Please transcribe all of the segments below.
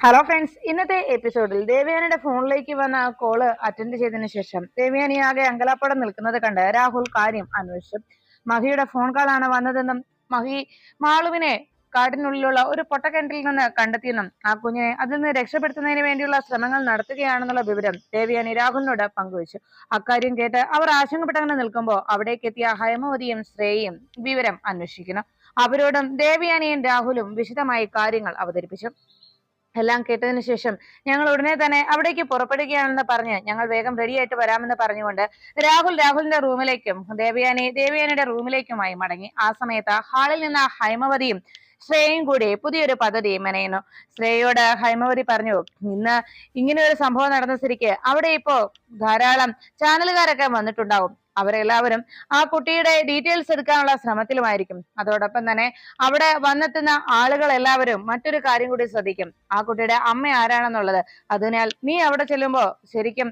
Hello friends ഇന്നത്തെ എപ്പിസോഡിൽ ദേവയാനിയുടെ ഫോണിലേക്ക് വന്ന ആ കോൾ അറ്റൻഡ് ചെയ്തതിനു ശേഷം ദേവയാനി ആകെ അങ്കലാപ്പടം നിൽക്കുന്നത് കണ്ട് രാഹുൽ കാര്യം അന്വേഷിച്ചു. മഹിയുടെ ഫോൺ കാളാണ് വന്നതെന്നും മഹി മാളുവിനെ കാടിനുള്ളിലുള്ള ഒരു പൊട്ടക്കിണറ്റിൽ നിന്ന് കണ്ടെത്തിയെന്നും ആ കുഞ്ഞിനെ അതിൽ നിന്ന് രക്ഷപ്പെടുത്തുന്നതിന് വേണ്ടിയുള്ള ശ്രമങ്ങൾ നടത്തുകയാണെന്നുള്ള വിവരം ദേവയാനി രാഹുലിനോട് പങ്കുവച്ചു. അക്കാര്യം കേട്ട് അവർ ആശങ്കപ്പെട്ടങ്ങനെ നിൽക്കുമ്പോൾ അവിടേക്ക് എത്തിയ ഹൈമവതിയും ശ്രേയയും വിവരം അന്വേഷിക്കുന്നു. അവരോടും ദേവയാനിയും രാഹുലും വിശദമായി കാര്യങ്ങൾ അവതരിപ്പിച്ചു. എല്ലാം കേട്ടതിന് ശേഷം ഞങ്ങൾ ഉടനെ തന്നെ അവിടേക്ക് പുറപ്പെടുകയാണെന്ന് പറഞ്ഞ് ഞങ്ങൾ വേഗം റെഡിയായിട്ട് വരാമെന്ന് പറഞ്ഞുകൊണ്ട് രാഹുൽ രാഹുലിന്റെ റൂമിലേക്കും ദേവയാനി ദേവയാനിയുടെ റൂമിലേക്കുമായി മടങ്ങി. ആ സമയത്ത് ഹാളിൽ നിന്ന് ഹൈമവതിയും ശ്രേയയും കൂടി പുതിയൊരു പദ്ധതി മെനയുന്നു. ശ്രേയയോട് ഹൈമവതി പറഞ്ഞു ഇന്ന് ഇങ്ങനെ ഒരു സംഭവം നടന്ന സ്ഥിതിക്ക് അവിടെ ഇപ്പോ ധാരാളം ചാനലുകാരൊക്കെ വന്നിട്ടുണ്ടാവും. അവരെല്ലാവരും ആ കുട്ടിയുടെ ഡീറ്റെയിൽസ് എടുക്കാനുള്ള ശ്രമത്തിലുമായിരിക്കും. അതോടൊപ്പം തന്നെ അവിടെ വന്നെത്തുന്ന ആളുകൾ എല്ലാവരും മറ്റൊരു കാര്യം കൂടി ശ്രദ്ധിക്കും. ആ കുട്ടിയുടെ അമ്മ ആരാണെന്നുള്ളത്. അതിനാൽ നീ അവിടെ ചെല്ലുമ്പോ ശരിക്കും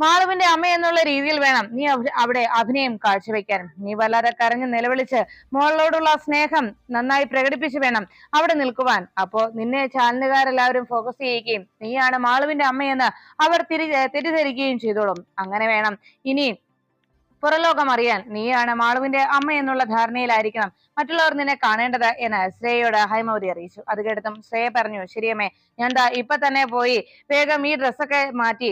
മാളുവിന്റെ അമ്മ എന്നുള്ള രീതിയിൽ വേണം നീ അവിടെ അഭിനയം കാഴ്ചവെക്കാൻ. നീ വല്ലാതെ കരഞ്ഞ് നിലവിളിച്ച് മോളിലോടുള്ള സ്നേഹം നന്നായി പ്രകടിപ്പിച്ച് വേണം അവിടെ നിൽക്കുവാൻ. അപ്പോ നിന്നെ ചാനലുകാരെല്ലാവരും ഫോക്കസ് ചെയ്യുകയും നീയാണ് മാളുവിന്റെ അമ്മയെന്ന് അവർ തിരി തെറ്റിദ്ധരിക്കുകയും ചെയ്തോളും. അങ്ങനെ വേണം ഇനി പുറലോകം അറിയാൻ നീയാണ് മാളുവിന്റെ അമ്മ എന്നുള്ള ധാരണയിലായിരിക്കണം മറ്റുള്ളവർ നിന്നെ കാണേണ്ടത് എന്ന് ശ്രേയയോട് ഹൈമവതി അറിയിച്ചു. അത് കേട്ടതും ശ്രേയ പറഞ്ഞു ശരിയമ്മേ ഞാൻ ദാ ഇപ്പൊ തന്നെ പോയി വേഗം ഈ ഡ്രസ്സൊക്കെ മാറ്റി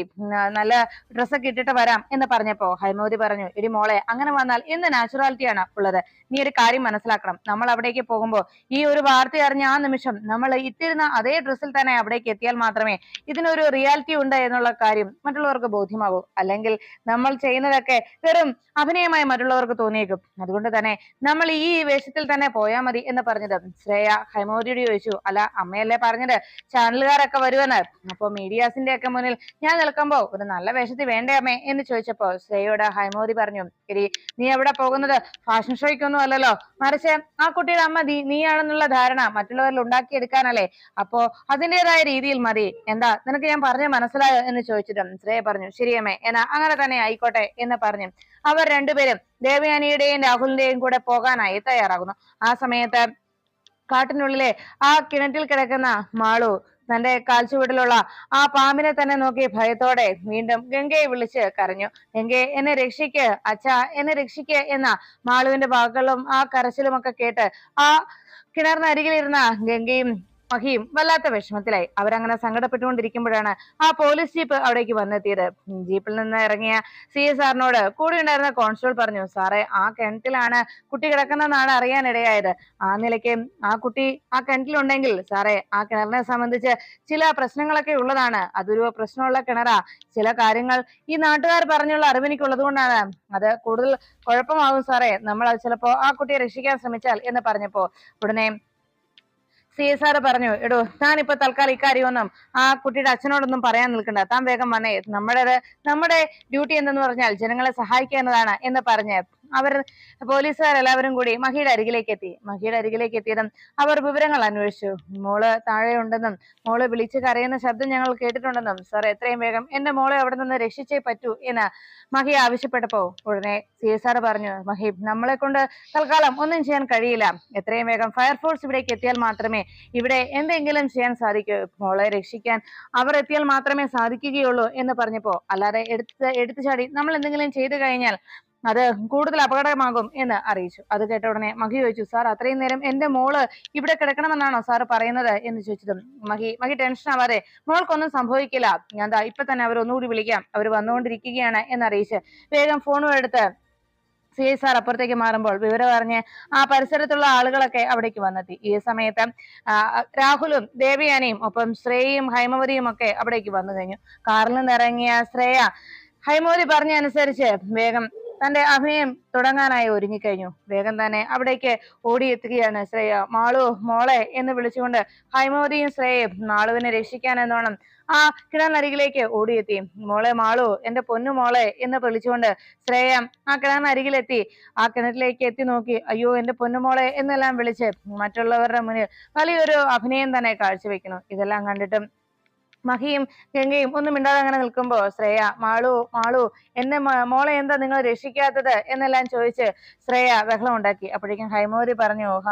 നല്ല ഡ്രസ്സൊക്കെ ഇട്ടിട്ട് വരാം എന്ന് പറഞ്ഞപ്പോ ഹൈമവതി പറഞ്ഞു എടി മോളെ അങ്ങനെ വന്നാൽ എന്ത് നാച്ചുറാലിറ്റിയാണ് ഉള്ളത്? നീ ഒരു കാര്യം മനസ്സിലാക്കണം. നമ്മൾ അവിടേക്ക് പോകുമ്പോൾ ഈ ഒരു വാർത്ത അറിഞ്ഞ ആ നിമിഷം നമ്മൾ ഇട്ടിരുന്ന അതേ ഡ്രസ്സിൽ തന്നെ അവിടേക്ക് എത്തിയാൽ മാത്രമേ ഇതിനൊരു റിയാലിറ്റി ഉണ്ട് എന്നുള്ള കാര്യം മറ്റുള്ളവർക്ക് ബോധ്യമാകൂ. അല്ലെങ്കിൽ നമ്മൾ ചെയ്യുന്നതൊക്കെ വെറും അഭിനയമായി മറ്റുള്ളവർക്ക് തോന്നിയേക്കും. അതുകൊണ്ട് തന്നെ നമ്മൾ ഈ വേഷത്തിൽ തന്നെ പോയാൽ മതി എന്ന് പറഞ്ഞത്. ശ്രേയ ഹൈമോദിയോട് ചോദിച്ചു അല്ല അമ്മയല്ലേ പറഞ്ഞത്? ചാനലുകാരൊക്കെ വരുമെന്ന് അപ്പൊ മീഡിയാസിന്റെ ഒക്കെ മുന്നിൽ ഞാൻ നിൽക്കുമ്പോ ഒരു നല്ല വേഷത്തിൽ വേണ്ടേ അമ്മേ? എന്ന് ചോദിച്ചപ്പോൾ ശ്രേയയോട് ഹൈമോദി പറഞ്ഞു എടി നീ എവിടെ പോകുന്നത്? ഫാഷൻ ഷോയ്ക്കൊന്നും അല്ലല്ലോ. മറിച്ച് ആ കുട്ടിയുടെ അമ്മ നീയാണെന്നുള്ള ധാരണ മറ്റുള്ളവരിൽ ഉണ്ടാക്കിയെടുക്കാനല്ലേ. അപ്പോ അതിന്റെതായ രീതിയിൽ മതി. എന്താ നിനക്ക് ഞാൻ പറഞ്ഞ മനസ്സിലായോ? എന്ന് ചോദിച്ചിട്ടും ശ്രേയ പറഞ്ഞു ശരിയമ്മേ എന്നാ അങ്ങനെ തന്നെ ആയിക്കോട്ടെ എന്ന് പറഞ്ഞു. അവർ രണ്ടുപേരും ദേവയാനിയുടെയും രാഹുലിന്റെയും കൂടെ പോകാനായി തയ്യാറാകുന്നു. ആ സമയത്ത് കാട്ടിനുള്ളിലെ ആ കിണറ്റിൽ കിടക്കുന്ന മാളു തന്റെ കാൽച്ചുവട്ടിലുള്ള ആ പാമ്പിനെ തന്നെ നോക്കി ഭയത്തോടെ വീണ്ടും ഗംഗയെ വിളിച്ച് കരഞ്ഞു. ഗംഗയെ എന്നെ രക്ഷിക്ക് അച്ഛാ എന്നെ രക്ഷിക്ക് എന്ന മാളുവിന്റെ വാക്കുകളും ആ കരച്ചിലും ഒക്കെ കേട്ട് ആ കിണറിനരികിലിരുന്ന ഗംഗയും മഹിയും വല്ലാത്ത വിഷമത്തിലായി. അവരങ്ങനെ സങ്കടപ്പെട്ടുകൊണ്ടിരിക്കുമ്പോഴാണ് ആ പോലീസ് ജീപ്പ് അവിടേക്ക് വന്നെത്തിയത്. ജീപ്പിൽ നിന്ന് ഇറങ്ങിയ സി എസ് ആറിനോട് കൂടെ ഉണ്ടായിരുന്ന കോൺസ്റ്റബിൾ പറഞ്ഞു സാറേ ആ കിണറ്റിലാണ് കുട്ടി കിടക്കുന്നതെന്നാണ് അറിയാനിടയായത്. ആ നിലയ്ക്ക് ആ കുട്ടി ആ കിണറ്റിലുണ്ടെങ്കിൽ സാറേ ആ കിണറിനെ സംബന്ധിച്ച് ചില പ്രശ്നങ്ങളൊക്കെ ഉള്ളതാണ്. അതൊരു പ്രശ്നമുള്ള കിണറാ. ചില കാര്യങ്ങൾ ഈ നാട്ടുകാർ പറഞ്ഞുള്ള അറിവെനിക്കുള്ളത് കൊണ്ടാണ് അത് കൂടുതൽ കുഴപ്പമാകും സാറേ. നമ്മൾ അത് ചിലപ്പോ ആ കുട്ടിയെ രക്ഷിക്കാൻ ശ്രമിച്ചാൽ എന്ന് പറഞ്ഞപ്പോ ഉടനെ സി എസ് ആർ പറഞ്ഞു എടോ താനിപ്പോ തൽക്കാലം ഇക്കാര്യമൊന്നും ആ കുട്ടിയുടെ അച്ഛനോടൊന്നും പറയാൻ നിൽക്കണ്ട. താൻ വേഗം വന്നേ. നമ്മുടെ നമ്മുടെ ഡ്യൂട്ടി എന്തെന്ന് പറഞ്ഞാൽ ജനങ്ങളെ സഹായിക്കുക എന്നതാണ് എന്ന് പറഞ്ഞ് അവർ പോലീസുകാരെല്ലാവരും കൂടി മഹിയുടെ അരികിലേക്ക് എത്തി മഹിയുടെ അരികിലേക്ക് എത്തിയതും അവർ വിവരങ്ങൾ അന്വേഷിച്ചു. മോൾ താഴെ ഉണ്ടെന്നും മോൾ വിളിച്ച് കരയുന്ന ശബ്ദം ഞങ്ങൾ കേട്ടിട്ടുണ്ടെന്നും സാർ എത്രയും വേഗം എന്റെ മോളെ അവിടെ നിന്ന് രക്ഷിച്ചേ പറ്റൂ എന്ന് മഹി ആവശ്യപ്പെട്ടപ്പോ ഉടനെ സി എസ് ആർ പറഞ്ഞു മഹി നമ്മളെ കൊണ്ട് തൽക്കാലം ഒന്നും ചെയ്യാൻ കഴിയില്ല. എത്രയും വേഗം ഫയർഫോഴ്സ് ഇവിടേക്ക് എത്തിയാൽ മാത്രമേ ഇവിടെ എന്തെങ്കിലും ചെയ്യാൻ സാധിക്കൂ. മോളെ രക്ഷിക്കാൻ അവർ എത്തിയാൽ മാത്രമേ സാധിക്കുകയുള്ളൂ എന്ന് പറഞ്ഞപ്പോ അല്ലാതെ എടുത്ത് എടുത്തു ചാടി നമ്മൾ എന്തെങ്കിലും ചെയ്തു കഴിഞ്ഞാൽ അത് കൂടുതൽ അപകടമാകും എന്ന് അറിയിച്ചു. അത് കേട്ട ഉടനെ മഹി ചോദിച്ചു സാർ അത്രയും നേരം എന്റെ മോൾ ഇവിടെ കിടക്കണമെന്നാണോ സാർ പറയുന്നത്? എന്ന് ചോദിച്ചതും മഹി മഹി ടെൻഷൻ ആവാതെ മോൾക്കൊന്നും സംഭവിക്കില്ല. ഞാൻ ദാ ഇപ്പൊ തന്നെ അവർ ഒന്നുകൂടി വിളിക്കാം. അവർ വന്നുകൊണ്ടിരിക്കുകയാണ് എന്ന് എന്നറിയിച്ച് വേഗം ഫോണും എടുത്ത് സി ഐ സാർ അപ്പുറത്തേക്ക് മാറുമ്പോൾ വിവരം അറിഞ്ഞ് ആ പരിസരത്തുള്ള ആളുകളൊക്കെ അവിടേക്ക് വന്നെത്തി. ഈ സമയത്ത് രാഹുലും ദേവയാനിയും ഒപ്പം ശ്രേയയും ഹൈമവതിയും ഒക്കെ അവിടേക്ക് വന്നു കഴിഞ്ഞു. കാറിൽ നിന്ന് ഇറങ്ങിയ ശ്രേയ ഹൈമവതി പറഞ്ഞ അനുസരിച്ച് വേഗം തന്റെ അഭിനയം തുടങ്ങാനായി ഒരുങ്ങിക്കഴിഞ്ഞു. വേഗം തന്നെ അവിടേക്ക് ഓടിയെത്തുകയാണ് ശ്രേയ. മാളു മോളെ എന്ന് വിളിച്ചുകൊണ്ട് ഹൈമവതിയും ശ്രേയയും മാളുവിനെ രക്ഷിക്കാൻ എന്നോണം ആ കിണറിനരികിലേക്ക് ഓടിയെത്തി. മോളെ മാളു എന്റെ പൊന്നു മോളെ എന്ന് വിളിച്ചുകൊണ്ട് ശ്രേയ ആ കിണറിനരികിലെത്തി ആ കിണറ്റിലേക്ക് എത്തി നോക്കി അയ്യോ എന്റെ പൊന്നു മോളെ എന്നെല്ലാം വിളിച്ച് മറ്റുള്ളവരുടെ മുന്നിൽ വലിയൊരു അഭിനയം തന്നെ കാഴ്ചവെക്കുന്നു. ഇതെല്ലാം കണ്ടിട്ടും മഹിയും ഗംഗയും ഒന്നും മിണ്ടാതെ അങ്ങനെ നിൽക്കുമ്പോ ശ്രേയ മാളു മാളു എന്നെ മോളെ എന്താ നിങ്ങൾ രക്ഷിക്കാത്തത്? എന്നെല്ലാം ചോദിച്ച് ശ്രേയ ബഹളം ഉണ്ടാക്കി. അപ്പോഴേക്കും ഹൈമോരി പറഞ്ഞു ഓഹ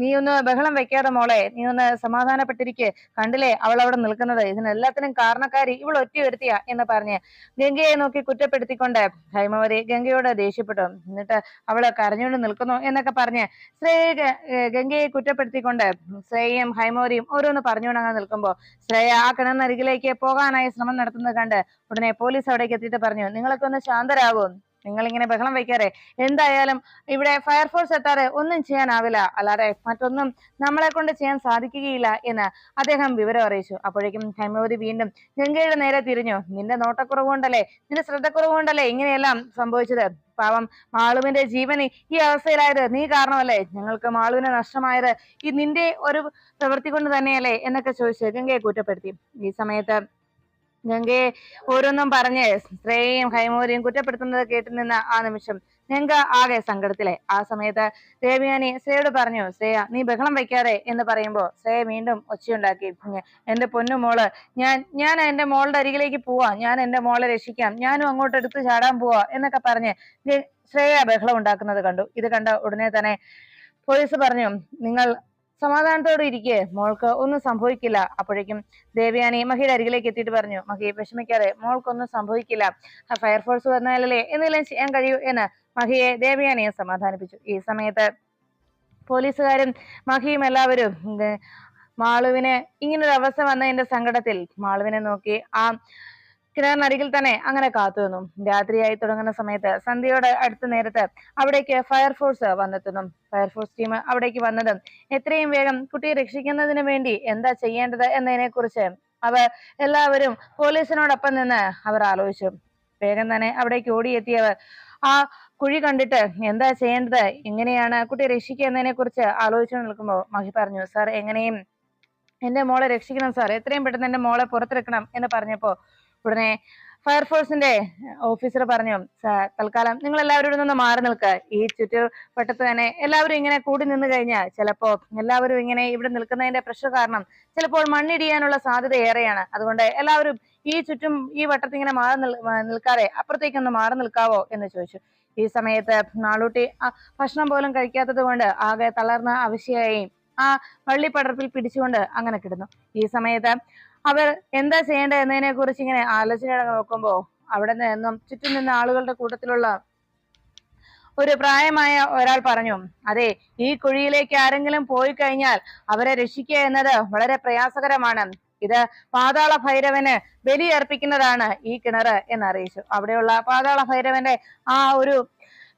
നീ ഒന്ന് ബഹളം വെക്കാതെ മോളെ നീ ഒന്ന് സമാധാനപ്പെട്ടിരിക്കെ. കണ്ടില്ലേ അവൾ അവിടെ നിൽക്കുന്നത്. ഇതിനെല്ലാത്തിനും കാരണക്കാരി ഇവൾ ഒറ്റ വരുത്തിയ എന്ന് പറഞ്ഞ് ഗംഗയെ നോക്കി കുറ്റപ്പെടുത്തിക്കൊണ്ട് ഹൈമവതി ഗംഗയോട് ദേഷ്യപ്പെട്ടു. എന്നിട്ട് അവൾ കരഞ്ഞുകൊണ്ട് നിൽക്കുന്നു എന്നൊക്കെ പറഞ്ഞ് ശ്രേയ ഗംഗയെ കുറ്റപ്പെടുത്തിക്കൊണ്ട് ശ്രേയയും ഹൈമവതിയും ഓരോന്ന് പറഞ്ഞുകൊണ്ട് അങ്ങനെ നിൽക്കുമ്പോൾ ശ്രേയ ആ കിണറിനരികിലേക്ക് പോകാനായി ശ്രമം നടത്തുന്നത് കണ്ട് ഉടനെ പോലീസ് അവിടേക്ക് എത്തിയിട്ട് പറഞ്ഞു നിങ്ങളൊക്കെ ഒന്ന് ശാന്തരാകും. നിങ്ങൾ ഇങ്ങനെ ബഹളം വയ്ക്കാറേ എന്തായാലും ഇവിടെ ഫയർഫോഴ്സ് എത്താറ് ഒന്നും ചെയ്യാനാവില്ല. അല്ലാതെ മറ്റൊന്നും നമ്മളെ കൊണ്ട് ചെയ്യാൻ സാധിക്കുകയില്ല എന്ന് അദ്ദേഹം വിവരം അറിയിച്ചു. അപ്പോഴേക്കും ഹൈമവതി വീണ്ടും ഗംഗയുടെ നേരെ തിരിഞ്ഞു. നിന്റെ നോട്ടക്കുറവ് കൊണ്ടല്ലേ നിന്റെ ശ്രദ്ധക്കുറവ് കൊണ്ടല്ലേ ഇങ്ങനെയെല്ലാം സംഭവിച്ചത്? പാവം മാളുവിന്റെ ജീവൻ ഈ അവസ്ഥയിലായത് നീ കാരണമല്ലേ? ഞങ്ങൾക്ക് മാളുവിനെ നഷ്ടമായത് ഈ നിന്റെ ഒരു പ്രവൃത്തി കൊണ്ട് തന്നെയല്ലേ? എന്നൊക്കെ ചോദിച്ച് ഗംഗയെ കുറ്റപ്പെടുത്തി. ഈ സമയത്ത് ഗംഗയെ ഓരോന്നും പറഞ്ഞ് ശ്രേയയും ഹൈമൂരിയും കുറ്റപ്പെടുത്തുന്നത് കേട്ടു നിന്ന ആ നിമിഷം ഗംഗ ആകെ സങ്കടത്തിലെ ആ സമയത്ത് ദേവയാനി ശ്രേയോട് പറഞ്ഞു ശ്രേയ നീ ബഹളം വയ്ക്കാതെ എന്ന് പറയുമ്പോ ശ്രേയ വീണ്ടും ഒച്ചയുണ്ടാക്കി. എന്റെ പൊന്നു മോൾ ഞാൻ ഞാൻ എന്റെ മോളുടെ അരികിലേക്ക് പോവാ. ഞാൻ എന്റെ മോളെ രക്ഷിക്കാം. ഞാനും അങ്ങോട്ട് എടുത്ത് ചാടാൻ പോവാ എന്നൊക്കെ പറഞ്ഞ് ശ്രേയ ബഹളം ഉണ്ടാക്കുന്നത് കണ്ടു. ഇത് കണ്ട ഉടനെ തന്നെ പോലീസ് പറഞ്ഞു നിങ്ങൾ സമാധാനത്തോടെ ഇരിക്കെ. മോൾക്ക് ഒന്നും സംഭവിക്കില്ല. അപ്പോഴേക്കും ദേവയാനി മഹിയുടെ അരികിലേക്ക് എത്തിയിട്ട് പറഞ്ഞു മഹി വിഷമിക്കാതെ മോൾക്കൊന്നും സംഭവിക്കില്ല. ഫയർഫോഴ്സ് വന്നാലല്ലേ എന്തെങ്കിലും ചെയ്യാൻ കഴിയൂ എന്ന്. മഹിയെ ദേവയാനിയെ സമാധാനിപ്പിച്ചു. ഈ സമയത്ത് പോലീസുകാരും മഹിയും എല്ലാവരും മാളുവിന് ഇങ്ങനൊരു അവസ്ഥ വന്നതിന്റെ സങ്കടത്തിൽ മാളുവിനെ നോക്കി ആ കിണറിനരികിൽ തന്നെ അങ്ങനെ കാത്തു നിന്നു. രാത്രിയായി തുടങ്ങുന്ന സമയത്ത് സന്ധ്യയോട് അടുത്ത നേരത്ത് അവിടേക്ക് ഫയർഫോഴ്സ് വന്നെത്തുന്നു. ഫയർഫോഴ്സ് ടീം അവിടേക്ക് വന്നതും എത്രയും വേഗം കുട്ടിയെ രക്ഷിക്കുന്നതിന് വേണ്ടി എന്താ ചെയ്യേണ്ടത് എന്നതിനെ കുറിച്ച് അവർ എല്ലാവരും പോലീസിനോടൊപ്പം നിന്ന് അവർ ആലോചിച്ചു. വേഗം തന്നെ അവിടേക്ക് ഓടിയെത്തിയവർ ആ കുഴി കണ്ടിട്ട് എന്താ ചെയ്യേണ്ടത് എങ്ങനെയാണ് കുട്ടിയെ രക്ഷിക്കുക എന്നതിനെ കുറിച്ച് ആലോചിച്ചു നിൽക്കുമ്പോൾ മഹി പറഞ്ഞു സാർ എങ്ങനെയും എന്റെ മോളെ രക്ഷിക്കണം സാർ എത്രയും പെട്ടെന്ന് എന്റെ മോളെ പുറത്തെടുക്കണം എന്ന് പറഞ്ഞപ്പോ ഉടനെ ഫയർഫോഴ്സിന്റെ ഓഫീസർ പറഞ്ഞു തൽക്കാലം നിങ്ങൾ എല്ലാവരും നിന്ന് മാറി നിൽക്കുക ഈ ചുറ്റുവട്ടത്ത് തന്നെ എല്ലാവരും ഇങ്ങനെ കൂടി നിന്ന് കഴിഞ്ഞാൽ ചിലപ്പോ എല്ലാവരും ഇങ്ങനെ ഇവിടെ നിൽക്കുന്നതിന്റെ പ്രഷർ കാരണം ചിലപ്പോൾ മണ്ണിടിയാനുള്ള സാധ്യത ഏറെയാണ്. അതുകൊണ്ട് എല്ലാവരും ഈ ചുറ്റും ഈ വട്ടത്തിൽ ഇങ്ങനെ മാറി നിൽക്കാതെ അപ്പുറത്തേക്കൊന്ന് മാറി നിൽക്കാവോ? എന്ന് ചോദിച്ചു. ഈ സമയത്ത് നാളൂട്ടി ഭക്ഷണം പോലും കഴിക്കാത്തത് കൊണ്ട് ആകെ തളർന്ന അവശ്യായി ആ വള്ളിപ്പടർപ്പിൽ പിടിച്ചുകൊണ്ട് അങ്ങനെ കിടന്നു. ഈ സമയത്ത് അവർ എന്താ ചെയ്യേണ്ടത് എന്നതിനെ കുറിച്ച് ഇങ്ങനെ ആലോചന നോക്കുമ്പോ അവിടെ നിന്നും ചുറ്റും നിന്ന ആളുകളുടെ കൂട്ടത്തിലുള്ള ഒരു പ്രായമായ ഒരാൾ പറഞ്ഞു അതെ ഈ കുഴിയിലേക്ക് ആരെങ്കിലും പോയി കഴിഞ്ഞാൽ അവരെ രക്ഷിക്കുക എന്നത് വളരെ പ്രയാസകരമാണ്. ഇത് പാതാള ഭൈരവന് ബലിയർപ്പിക്കുന്നതാണ് ഈ കിണർ എന്നറിയിച്ചു. അവിടെയുള്ള പാതാള ഭൈരവന്റെ ആ ഒരു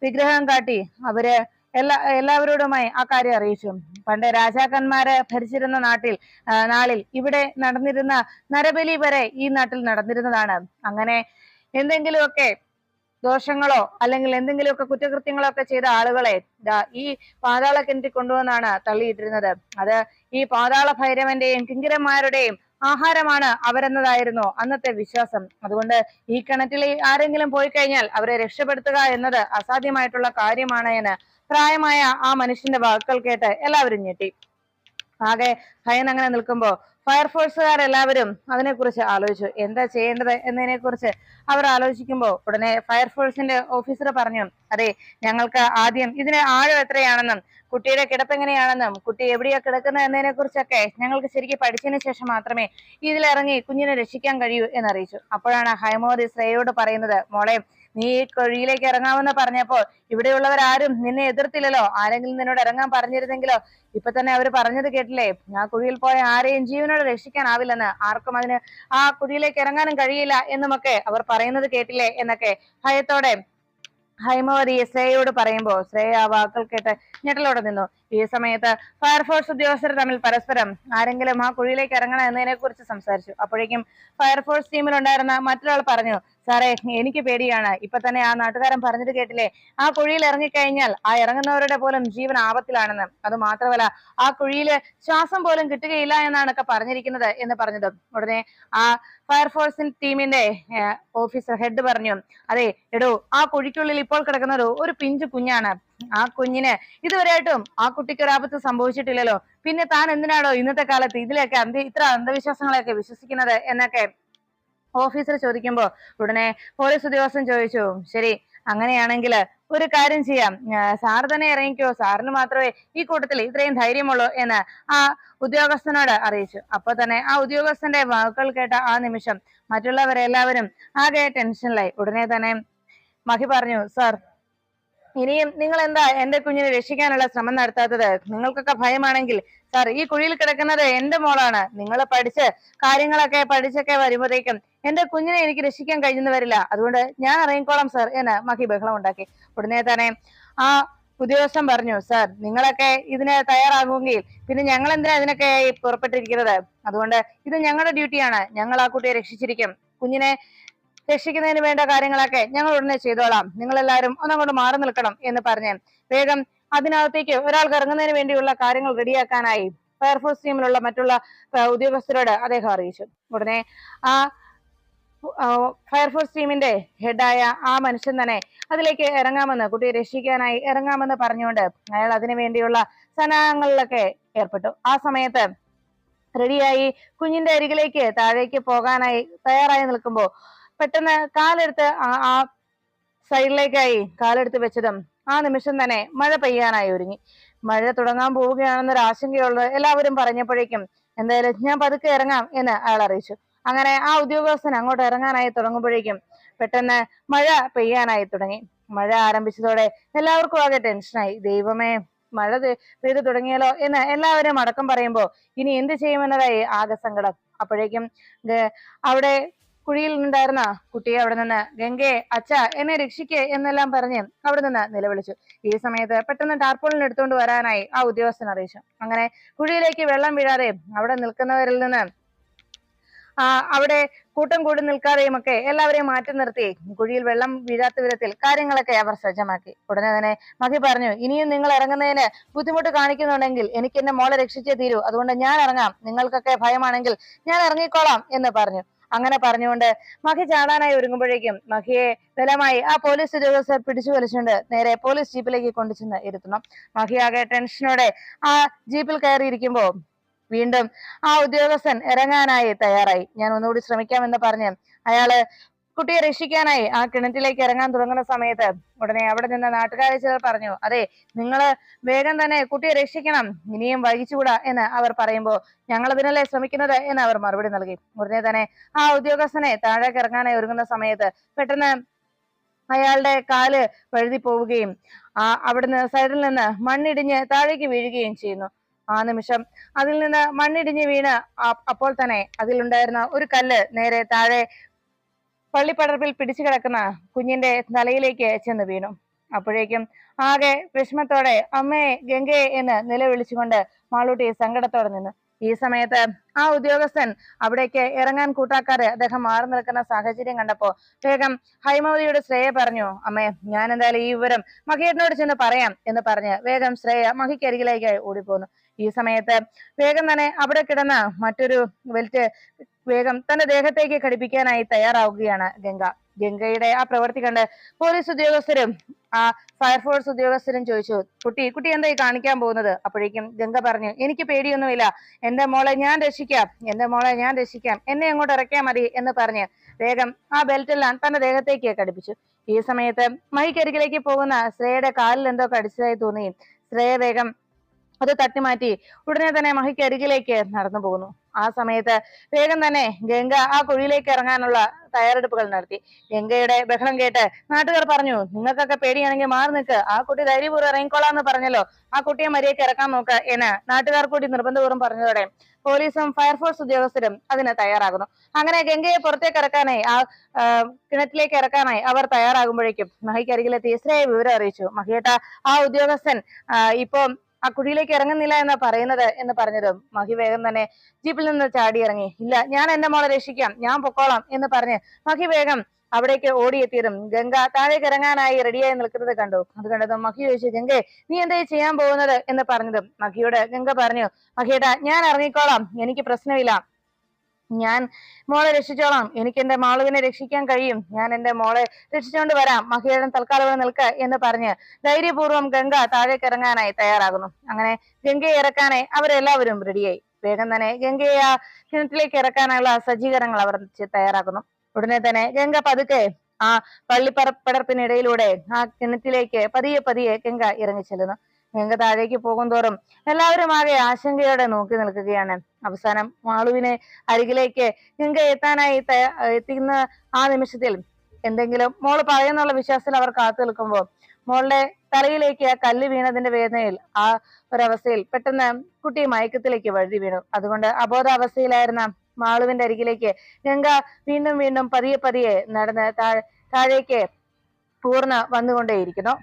വിഗ്രഹം കാട്ടി അവർ എല്ലാ എല്ലാവരോടുമായി ആ കാര്യം അറിയിച്ചു. പണ്ട് രാജാക്കന്മാരെ ഭരിച്ചിരുന്ന നാട്ടിൽ നാളിൽ ഇവിടെ നടന്നിരുന്ന നരബലി വരെ ഈ നാട്ടിൽ നടന്നിരുന്നതാണ്. അങ്ങനെ എന്തെങ്കിലുമൊക്കെ ദോഷങ്ങളോ അല്ലെങ്കിൽ എന്തെങ്കിലുമൊക്കെ കുറ്റകൃത്യങ്ങളോ ഒക്കെ ചെയ്ത ആളുകളെ ഈ പാതാള കിണറ്റിൽ കൊണ്ടുവന്നാണ് തള്ളിയിട്ടിരുന്നത്. അത് ഈ പാതാള ഭൈരവന്റെയും കിങ്കിരന്മാരുടെയും ആഹാരമാണ് അവരെന്നതായിരുന്നു അന്നത്തെ വിശ്വാസം. അതുകൊണ്ട് ഈ കിണറ്റിൽ ആരെങ്കിലും പോയി കഴിഞ്ഞാൽ അവരെ രക്ഷപ്പെടുത്തുക എന്നത് അസാധ്യമായിട്ടുള്ള കാര്യമാണ് എന്ന് പ്രായമായ ആ മനുഷ്യന്റെ വാക്കുകൾ കേട്ട് എല്ലാവരും ഞെട്ടി. ആകെ ഭയന്നങ്ങനെ നിൽക്കുമ്പോ ഫയർഫോഴ്സുകാരെല്ലാവരും അതിനെക്കുറിച്ച് ആലോചിച്ചു. എന്താ ചെയ്യേണ്ടത് എന്നതിനെ കുറിച്ച് അവർ ആലോചിക്കുമ്പോൾ ഉടനെ ഫയർഫോഴ്സിന്റെ ഓഫീസർ പറഞ്ഞു അതെ ഞങ്ങൾക്ക് ആദ്യം ഇതിന് ആഴം എത്രയാണെന്നും കുട്ടിയുടെ കിടപ്പ് എങ്ങനെയാണെന്നും കുട്ടി എവിടെയാ കിടക്കുന്നത് എന്നതിനെ കുറിച്ചൊക്കെ ഞങ്ങൾക്ക് ശരിക്കും പഠിച്ചതിന് ശേഷം മാത്രമേ ഇതിലിറങ്ങി കുഞ്ഞിനെ രക്ഷിക്കാൻ കഴിയൂ എന്നറിയിച്ചു. അപ്പോഴാണ് ഹൈമോദി ശ്രേയോട് പറയുന്നത് മോളെ നീ കുഴിയിലേക്ക് ഇറങ്ങാമെന്ന് പറഞ്ഞപ്പോൾ ഇവിടെയുള്ളവരാരും നിന്നെ എതിർത്തില്ലല്ലോ. ആരെങ്കിലും നിന്നോട് ഇറങ്ങാൻ പറഞ്ഞിരുന്നെങ്കിലോ? ഇപ്പൊ തന്നെ അവർ പറഞ്ഞത് കേട്ടില്ലേ? ആ കുഴിയിൽ പോയ ആരെയും ജീവനോട് രക്ഷിക്കാനാവില്ലെന്ന് ആർക്കും അതിന് ആ കുഴിയിലേക്ക് ഇറങ്ങാനും കഴിയില്ല എന്നുമൊക്കെ അവർ പറയുന്നത് കേട്ടില്ലേ എന്നൊക്കെ ഭയത്തോടെ ഹൈമവതി ശ്രേയയോട് പറയുമ്പോൾ ശ്രേയ ആ വാക്കുകൾ കേട്ട് ഞെട്ടലോടെ നിന്നു. ഈ സമയത്ത് ഫയർഫോഴ്സ് ഉദ്യോഗസ്ഥർ തമ്മിൽ പരസ്പരം ആരെങ്കിലും ആ കുഴിയിലേക്ക് ഇറങ്ങണം എന്നതിനെ കുറിച്ച് സംസാരിച്ചു. അപ്പോഴേക്കും ഫയർഫോഴ്സ് ടീമിലുണ്ടായിരുന്ന മറ്റൊരാൾ പറഞ്ഞു സാറേ എനിക്ക് പേടിയാണ്. ഇപ്പൊ തന്നെ ആ നാട്ടുകാരൻ പറഞ്ഞത് കേട്ടില്ലേ? ആ കുഴിയിൽ ഇറങ്ങിക്കഴിഞ്ഞാൽ ആ ഇറങ്ങുന്നവരുടെ പോലും ജീവൻ ആപത്തിലാണെന്ന്. അത് മാത്രമല്ല ആ കുഴിയിൽ ശ്വാസം പോലും കിട്ടുകയില്ല എന്നാണ് ഒക്കെ പറഞ്ഞിരിക്കുന്നത് എന്ന് പറഞ്ഞത്. ഉടനെ ആ ഫയർഫോഴ്സിൻ ടീമിന്റെ ഓഫീസർ ഹെഡ് പറഞ്ഞു അതെ എടോ ആ കുഴിക്കുള്ളിൽ ഇപ്പോൾ കിടക്കുന്നത് ഒരു പിഞ്ചു കുഞ്ഞാണ്. ആ കുഞ്ഞിന് ഇതുവരെയായിട്ടും ആ കുട്ടിക്ക് ഒരാപത്ത് സംഭവിച്ചിട്ടില്ലല്ലോ. പിന്നെ താൻ എന്തിനാണോ ഇന്നത്തെ കാലത്ത് ഇതിലൊക്കെ അന്ധ ഇത്ര അന്ധവിശ്വാസങ്ങളെയൊക്കെ വിശ്വസിക്കുന്നത്? എന്നൊക്കെ ഓഫീസർ ചോദിക്കുമ്പോ ഉടനെ പോലീസ് ഉദ്യോഗസ്ഥൻ ചോദിച്ചു ശരി അങ്ങനെയാണെങ്കിൽ ഒരു കാര്യം ചെയ്യാം. സാർ തന്നെ ഇറങ്ങിക്കോ. സാറിന് മാത്രമേ ഈ കൂട്ടത്തിൽ ഇത്രയും ധൈര്യമുള്ളൂ എന്ന് ആ ഉദ്യോഗസ്ഥനോട് അറിയിച്ചു. അപ്പൊ തന്നെ ആ ഉദ്യോഗസ്ഥന്റെ വാക്കുകൾ കേട്ട ആ നിമിഷം മറ്റുള്ളവരെല്ലാവരും ആകെ ടെൻഷനിലായി ഉടനെ തന്നെ മഹി പറഞ്ഞു സാർ ഇനിയും നിങ്ങൾ എന്താ എന്റെ കുഞ്ഞിനെ രക്ഷിക്കാനുള്ള ശ്രമം നടത്താത്തത്? നിങ്ങൾക്കൊക്കെ ഭയമാണെങ്കിൽ സാർ ഈ കുഴിയിൽ കിടക്കുന്നത് എന്റെ മോളാണ്. നിങ്ങൾ പഠിച്ച് കാര്യങ്ങളൊക്കെ പഠിച്ചൊക്കെ വരുമ്പോഴേക്കും എന്റെ കുഞ്ഞിനെ എനിക്ക് രക്ഷിക്കാൻ കഴിഞ്ഞെന്ന് വരില്ല. അതുകൊണ്ട് ഞാൻ അറിയിക്കോളാം സാർ എന്ന് മഹി ബഹളം ഉണ്ടാക്കി. ഉടനെ തന്നെ ആ ഉദ്യോഗസ്ഥൻ പറഞ്ഞു സാർ നിങ്ങളൊക്കെ ഇതിന് തയ്യാറാകുമെങ്കിൽ പിന്നെ ഞങ്ങൾ എന്തിനാ ഇതിനൊക്കെ പുറപ്പെട്ടിരിക്കുന്നത്? അതുകൊണ്ട് ഇത് ഞങ്ങളുടെ ഡ്യൂട്ടിയാണ് ഞങ്ങൾ ആ കുട്ടിയെ രക്ഷിച്ചിരിക്കും. കുഞ്ഞിനെ രക്ഷിക്കുന്നതിന് വേണ്ട കാര്യങ്ങളൊക്കെ ഞങ്ങൾ ഉടനെ ചെയ്തോളാം. നിങ്ങൾ എല്ലാവരും ഒന്നങ്ങോട്ട് മാറി നിൽക്കണം എന്ന് പറഞ്ഞ് വേഗം അതിനകത്തേക്ക് ഒരാൾക്ക് ഇറങ്ങുന്നതിന് വേണ്ടിയുള്ള കാര്യങ്ങൾ റെഡിയാക്കാനായി ഫയർഫോഴ്സ് ടീമിലുള്ള മറ്റുള്ള ഉദ്യോഗസ്ഥരോട് അദ്ദേഹം അറിയിച്ചു. ഉടനെ ആ ആ, ഫയർഫോഴ്സ് ടീമിന്റെ ഹെഡായ ആ മനുഷ്യൻ തന്നെ അതിലേക്ക് ഇറങ്ങാമെന്ന് കുട്ടിയെ രക്ഷിക്കാനായി ഇറങ്ങാമെന്ന് പറഞ്ഞുകൊണ്ട് അയാൾ അതിനു വേണ്ടിയുള്ള സന്നാഹങ്ങളിലൊക്കെ ഏർപ്പെട്ടു. ആ സമയത്ത് റെഡിയായി കുഞ്ഞിന്റെ അരികിലേക്ക് താഴേക്ക് പോകാനായി തയ്യാറായി നിൽക്കുമ്പോൾ പെട്ടെന്ന് കാലെടുത്ത് ആ- സൈഡിലേക്കായി കാലെടുത്ത് വെച്ചതും ആ നിമിഷം തന്നെ മഴ പെയ്യാനായി ഒരുങ്ങി. മഴ തുടങ്ങാൻ പോവുകയാണെന്നൊരു ആശങ്കയുള്ളത് എല്ലാവരും പറഞ്ഞപ്പോഴേക്കും എന്തായാലും ഞാൻ പതുക്കെ ഇറങ്ങാം എന്ന് അയാൾ അറിയിച്ചു. അങ്ങനെ ആ ഉദ്യോഗസ്ഥൻ അങ്ങോട്ട് ഇറങ്ങാനായി തുടങ്ങുമ്പോഴേക്കും പെട്ടെന്ന് മഴ പെയ്യാനായി തുടങ്ങി. മഴ ആരംഭിച്ചതോടെ എല്ലാവർക്കും ആകെ ടെൻഷനായി. ദൈവമേ മഴ പെയ്തു തുടങ്ങിയാലോ എന്ന് എല്ലാവരും അടക്കം പറയുമ്പോ ഇനി എന്ത് ചെയ്യുമെന്നതായി ആകെ സങ്കടം. അപ്പോഴേക്കും അവിടെ കുഴിയിൽ ഉണ്ടായിരുന്ന കുട്ടിയെ അവിടെ നിന്ന് ഗംഗയെ അച്ഛ എന്നെ രക്ഷിക്കേ എന്നെല്ലാം പറഞ്ഞ് അവിടെ നിന്ന് നിലവിളിച്ചു. ഈ സമയത്ത് പെട്ടെന്ന് ടാർപോളിന് എടുത്തുകൊണ്ട് വരാനായി ആ ഉദ്യോഗസ്ഥൻ അറിയിച്ചു. അങ്ങനെ കുഴിയിലേക്ക് വെള്ളം വീഴാതെ അവിടെ നിൽക്കുന്നവരിൽ നിന്ന് ആ അവിടെ കൂട്ടം കൂടി നിൽക്കാതെയും ഒക്കെ എല്ലാവരെയും മാറ്റി നിർത്തി കുഴിയിൽ വെള്ളം വീഴാത്ത വിധത്തിൽ കാര്യങ്ങളൊക്കെ അവർ സജ്ജമാക്കി. ഉടനെ തന്നെ മഹി പറഞ്ഞു ഇനിയും നിങ്ങൾ ഇറങ്ങുന്നതിന് ബുദ്ധിമുട്ട് കാണിക്കുന്നുണ്ടെങ്കിൽ എനിക്ക് എന്റെ മോളെ രക്ഷിച്ചേ തീരൂ. അതുകൊണ്ട് ഞാൻ ഇറങ്ങാം. നിങ്ങൾക്കൊക്കെ ഭയമാണെങ്കിൽ ഞാൻ ഇറങ്ങിക്കോളാം എന്ന് പറഞ്ഞു. അങ്ങനെ പറഞ്ഞുകൊണ്ട് മഹി ചാടാനായി ഒരുങ്ങുമ്പോഴേക്കും മഹിയെ ബലമായി ആ പോലീസ് ഉദ്യോഗസ്ഥർ പിടിച്ചു വലിച്ചുകൊണ്ട് നേരെ പോലീസ് ജീപ്പിലേക്ക് കൊണ്ടുചെന്ന് ഇരുത്തണം. മഹി ആകെ ടെൻഷനോടെ ആ ജീപ്പിൽ കയറിയിരിക്കുമ്പോ വീണ്ടും ആ ഉദ്യോഗസ്ഥൻ ഇറങ്ങാനായി തയ്യാറായി. ഞാൻ ഒന്നുകൂടി ശ്രമിക്കാമെന്ന് പറഞ്ഞ് അയാൾ കുട്ടിയെ രക്ഷിക്കാനായി ആ കിണറ്റിലേക്ക് ഇറങ്ങാൻ തുടങ്ങുന്ന സമയത്ത് ഉടനെ അവിടെ നിന്ന് നാട്ടുകാരെ ചിലർ പറഞ്ഞു അതെ നിങ്ങൾ വേഗം തന്നെ കുട്ടിയെ രക്ഷിക്കണം ഇനിയും വൈകിച്ചുകൂടാ എന്ന് അവർ പറയുമ്പോൾ ഞങ്ങൾ അതിനല്ലേ ശ്രമിക്കുന്നത് എന്ന് അവർ മറുപടി നൽകി. ഉടനെ തന്നെ ആ ഉദ്യോഗസ്ഥനെ താഴേക്ക് ഇറങ്ങാനായി ഒരുങ്ങുന്ന സമയത്ത് പെട്ടെന്ന് അയാളുടെ കാൽ വഴുതി പോവുകയും ആ അവിടുന്ന് സൈഡിൽ നിന്ന് മണ്ണിടിഞ്ഞ് താഴേക്ക് വീഴുകയും ചെയ്യുന്നു. ആ നിമിഷം അതിൽ നിന്ന് മണ്ണിടിഞ്ഞ് വീണ് അപ്പോൾ തന്നെ അതിലുണ്ടായിരുന്ന ഒരു കല്ല് നേരെ താഴെ പള്ളിപ്പടർപ്പിൽ പിടിച്ചു കിടക്കുന്ന കുഞ്ഞിന്റെ തലയിലേക്ക് ചെന്ന് വീണു. അപ്പോഴേക്കും ആകെ വിഷമത്തോടെ അമ്മേ ഗംഗയെ എന്ന് നിലവിളിച്ചുകൊണ്ട് മാളൂട്ടി സങ്കടത്തോടെ നിന്നു. ഈ സമയത്ത് ആ ഉദ്യോഗസ്ഥൻ അവിടേക്ക് ഇറങ്ങാൻ കൂട്ടാക്കാതെ അദ്ദേഹം മാറി നിൽക്കുന്ന സാഹചര്യം കണ്ടപ്പോ വേഗം ഹൈമവതിയുടെ ശ്രേയ പറഞ്ഞു അമ്മേ ഞാൻ എന്തായാലും ഈ വിവരം മഹിയേട്ടനോട് ചെന്ന് പറയാം എന്ന് പറഞ്ഞ് വേഗം ശ്രേയ മഹിക്കരികിലേക്ക് ഓടിപ്പോന്നു. ഈ സമയത്ത് വേഗം തന്നെ അവിടെ കിടന്ന മറ്റൊരു വെൽറ്റ് വേഗം തന്റെ ദേഹത്തേക്ക് ഘടിപ്പിക്കാനായി തയ്യാറാവുകയാണ് ഗംഗ. ഗംഗയുടെ ആ പ്രവൃത്തി കണ്ട് പോലീസ് ഉദ്യോഗസ്ഥരും ആ ഫയർഫോഴ്സ് ഉദ്യോഗസ്ഥരും ചോദിച്ചു കുട്ടി കുട്ടി എന്തായി കാണിക്കാൻ പോകുന്നത്? അപ്പോഴേക്കും ഗംഗ പറഞ്ഞു എനിക്ക് പേടിയൊന്നുമില്ല. എന്റെ മോളെ ഞാൻ രക്ഷിക്കാം. എന്റെ മോളെ ഞാൻ രക്ഷിക്കാം. എന്നെ അങ്ങോട്ട് ഇറക്കിയാൽ മതി എന്ന് പറഞ്ഞ് വേഗം ആ ബെൽറ്റെല്ലാം തന്റെ ദേഹത്തേക്ക് കടിപ്പിച്ചു ഈ സമയത്ത് മഹിക്കരികിലേക്ക് പോകുന്ന ശ്രേയയുടെ കാലിൽ എന്തോ കടിച്ചതായി തോന്നി ശ്രേയ വേഗം അത് തട്ടിമാറ്റി ഉടനെ തന്നെ മഹിക്കരികിലേക്ക് നടന്നു പോകുന്നു. ആ സമയത്ത് വേഗം തന്നെ ഗംഗ ആ കുഴിയിലേക്ക് ഇറങ്ങാനുള്ള തയ്യാറെടുപ്പുകൾ നടത്തി. ഗംഗയുടെ ബഹളം കേട്ട് നാട്ടുകാർ പറഞ്ഞു നിങ്ങൾക്കൊക്കെ പേടിയാണെങ്കിൽ മാറി നിൽക്ക്. ആ കുട്ടി ധൈര്യപൂർവം ഇറങ്ങിക്കോളാന്ന് പറഞ്ഞല്ലോ. ആ കുട്ടിയെ മര്യാദയ്ക്ക് ഇറക്കാൻ നോക്ക് എന്ന് നാട്ടുകാർ കൂടി നിർബന്ധപൂർവം പറഞ്ഞതോടെ പോലീസും ഫയർഫോഴ്സ് ഉദ്യോഗസ്ഥരും അതിന് തയ്യാറാകുന്നു. അങ്ങനെ ഗംഗയെ പുറത്തേക്ക് ഇറക്കാനായി ആ കിണറ്റിലേക്ക് ഇറക്കാനായി അവർ തയ്യാറാകുമ്പോഴേക്കും മഹിക്ക് അരികിലെത്തി ഇസ്രയെ വിവരം അറിയിച്ചു. മഹിയേട്ട ആ ഉദ്യോഗസ്ഥൻ ഇപ്പൊ ആ കുഴിയിലേക്ക് ഇറങ്ങുന്നില്ല എന്നാ പറയുന്നത് എന്ന് പറഞ്ഞതും മഹി വേഗം തന്നെ ജീപ്പിൽ നിന്ന് ചാടി ഇറങ്ങി. ഇല്ല ഞാൻ എന്റെ മോളെ രക്ഷിക്കാം ഞാൻ പൊക്കോളാം എന്ന് പറഞ്ഞ് മഹി വേഗം അവിടേക്ക് ഓടിയെത്തിയതും ഗംഗ താഴേക്ക് ഇറങ്ങാനായി റെഡിയായി നിൽക്കുന്നത് കണ്ടു. അത് കണ്ടതും മഹി ചോദിച്ചു ഗംഗെ നീ എന്തായി ചെയ്യാൻ പോകുന്നത്? എന്ന് പറഞ്ഞതും മഹിയോട് ഗംഗ പറഞ്ഞു മഹിയേട്ടാ ഞാൻ ഇറങ്ങിക്കോളാം എനിക്ക് പ്രശ്നമില്ല. ഞാൻ മോളെ രക്ഷിച്ചോളാം. എനിക്ക് എന്റെ മാളുവിനെ രക്ഷിക്കാൻ കഴിയും. ഞാൻ എന്റെ മോളെ രക്ഷിച്ചുകൊണ്ട് വരാം. മഹിയേടൻ തൽക്കാലം ഇവിടെ നിൽക്ക എന്ന് പറഞ്ഞ് ധൈര്യപൂർവം ഗംഗ താഴേക്ക് ഇറങ്ങാനായി തയ്യാറാകുന്നു. അങ്ങനെ ഗംഗയെ ഇറക്കാനായി അവരെല്ലാവരും റെഡിയായി വേഗം തന്നെ ഗംഗയെ ആ കിണറ്റിലേക്ക് ഇറക്കാനുള്ള സജ്ജീകരണങ്ങൾ അവർ തയ്യാറാക്കുന്നു. ഉടനെ തന്നെ ഗംഗ പതുക്കെ ആ പള്ളിപ്പറപ്പടർപ്പിനിടയിലൂടെ ആ കിണറ്റിലേക്ക് പതിയെ പതിയെ ഗംഗ ഇറങ്ങിച്ചെല്ലുന്നു. ഗംഗ താഴേക്ക് പോകും തോറും എല്ലാവരും ആകെ ആശങ്കയോടെ നോക്കി നിൽക്കുകയാണ്. അവസാനം മാളുവിനെ അരികിലേക്ക് ഗംഗ എത്താനായി എത്തിക്കുന്ന ആ നിമിഷത്തിൽ എന്തെങ്കിലും മോൾ പറയുന്നുള്ള വിശ്വാസത്തിൽ അവർ കാത്തു നിൽക്കുമ്പോൾ മോളുടെ തലയിലേക്ക് ആ കല്ല് വീണതിന്റെ വേദനയിൽ ആ ഒരവസ്ഥയിൽ പെട്ടെന്ന് കുട്ടി മയക്കത്തിലേക്ക് വഴുതി വീണു. അതുകൊണ്ട് അബോധാവസ്ഥയിലായിരുന്ന മാളുവിന്റെ അരികിലേക്ക് ഗംഗ വീണ്ടും വീണ്ടും പതിയെ പതിയെ നടന്ന് താഴേക്ക് പൂർണ വന്നുകൊണ്ടേയിരിക്കുന്നു.